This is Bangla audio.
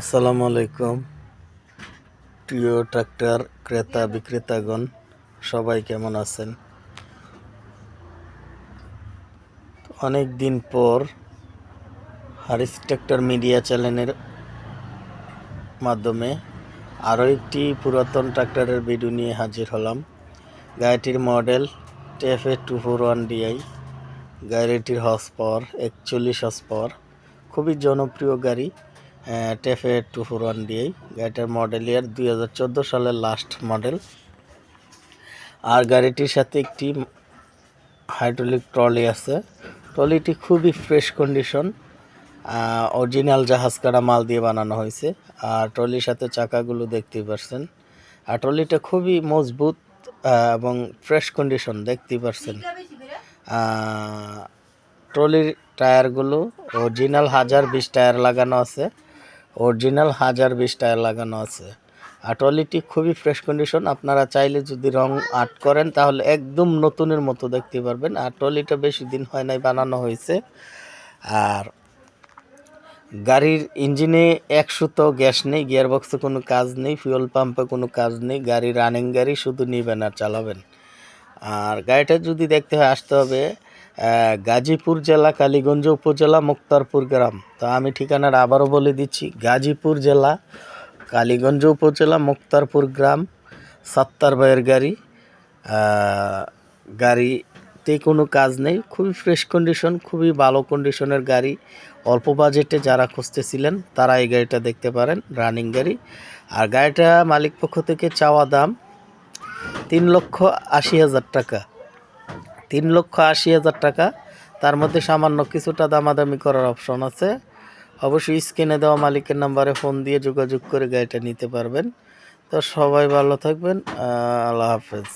আসসালামু আলাইকুম। প্রিয় ট্রাক্টর ক্রেতা, বিক্রেতাগণ, সবাই কেমন আছেন? অনেক দিন পর হারিস ট্রাক্টর মিডিয়া চ্যানেলের মাধ্যমে আরও একটি পুরাতন ট্রাক্টরের ভিডিও নিয়ে হাজির হলাম। গাড়িটির model TAFE two four one DI গাড়িটির হর্স পাওয়ার একচল্লিশ হর্স পাওয়ার খুবই জনপ্রিয় গাড়ি। TAFE two four one DI গাড়িটার মডেল ইয়ার দুই হাজার চোদ্দ সালের লাস্ট মডেল আর গাড়িটির সাথে একটি হাইড্রোলিক ট্রলি আছে। ট্রলিটি খুবই ফ্রেশ কন্ডিশন অরিজিনাল জাহাজ কাটা মাল দিয়ে বানানো হয়েছে। আর ট্রলির সাথে চাকাগুলো দেখতেই পারছেন। আর ট্রলিটা খুবই মজবুত এবং ফ্রেশ কন্ডিশন দেখতেই পারছেন। ট্রলির টায়ারগুলো অরিজিনাল হাজার বিশ টায়ার লাগানো আছে। অরিজিনাল হাজার বিশ টায়ার লাগানো আছে। আর ট্রলিটি খুবই ফ্রেশ কন্ডিশন আপনারা চাইলে যদি রং আর্ট করেন, তাহলে একদম নতুনের মতো দেখতে পারবেন। আর ট্রলিটা বেশি দিন হয় নাই, বানানো হয়েছে। আর গাড়ির ইঞ্জিনে এক সুতো গ্যাস নেই গিয়ার বক্সে কোনো কাজ নেই ফুয়েল পাম্পে কোনো কাজ নেই, গাড়ি রানিং গাড়ি শুধু নিবেন আর চালাবেন। আর গাড়িটা যদি দেখতে হয়, আসতে হবে গাজীপুর জেলা, কালীগঞ্জ উপজেলা, মুক্তারপুর গ্রাম। তো আমি ঠিকানাটা আবারও বলে দিচ্ছি। গাজীপুর জেলা, কালীগঞ্জ উপজেলা, মুক্তারপুর গ্রাম, সাত্তার ভাইয়ের গাড়ি। গাড়িতে কোনো কাজ নেই। খুবই ফ্রেশ কন্ডিশন খুবই ভালো কন্ডিশনের গাড়ি। অল্প বাজেটে যারা খুঁজতেছিলেন, তারা এই গাড়িটা দেখতে পারেন রানিং গাড়ি। আর গাড়িটা মালিক পক্ষ থেকে চাওয়া দাম তিন লক্ষ আশি হাজার টাকা। তিন লক্ষ আশি হাজার টাকা। তার মধ্যে সামান্য কিছুটা দামাদামি করার অপশন আছে। অবশ্যই স্ক্রিনে দেওয়া মালিকের নাম্বারে ফোন দিয়ে যোগাযোগ করে গাড়িটা নিতে পারবেন। তো সবাই ভালো থাকবেন। আল্লাহ হাফেজ।